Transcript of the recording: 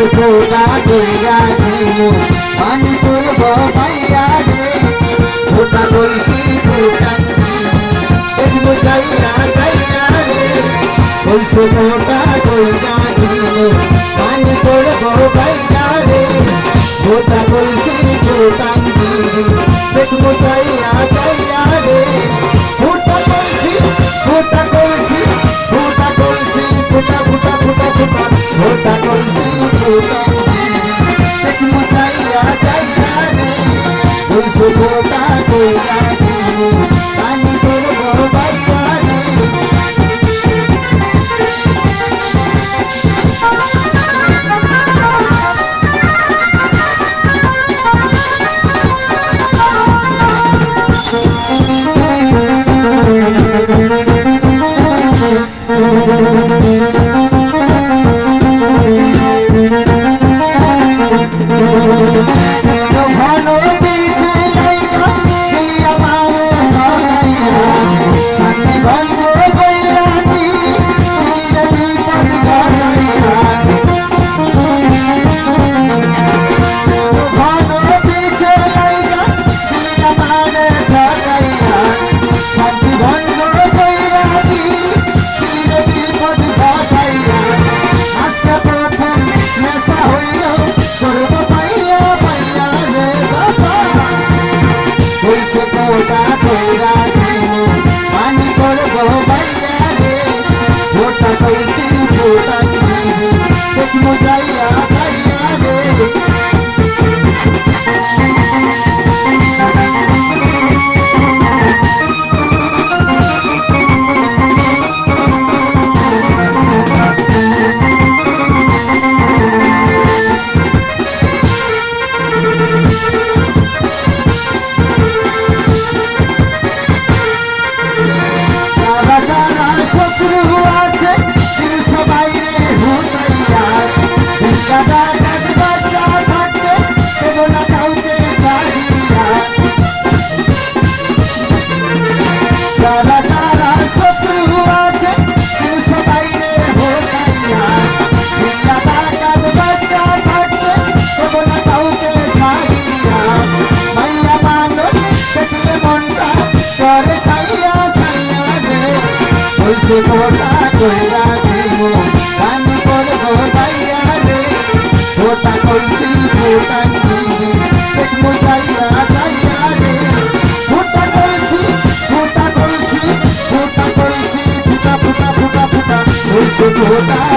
मुझको राधे राधे मन को हो भैया दे छोटा तुलसी को टंगी जैया जैया रे तुलसी मोटा गोया दे मन को हो भैया रे छोटा तुलसी को टंगी मुझे মুসাইয়া যাইখানে বলছো তাকে জানি আমি করব বাইকানে বোঝায় রে গোটা কইরা দিব কান্দি পড়ে গোটাইয়া রে গোটা কইছি গোটাইছি পেট মোটাইয়া যাইয়া রে গোটা কইছি গোটা কইছি গোটা কইছি ফুটা ফুটা ফুটা ফুটা হইছে গোটা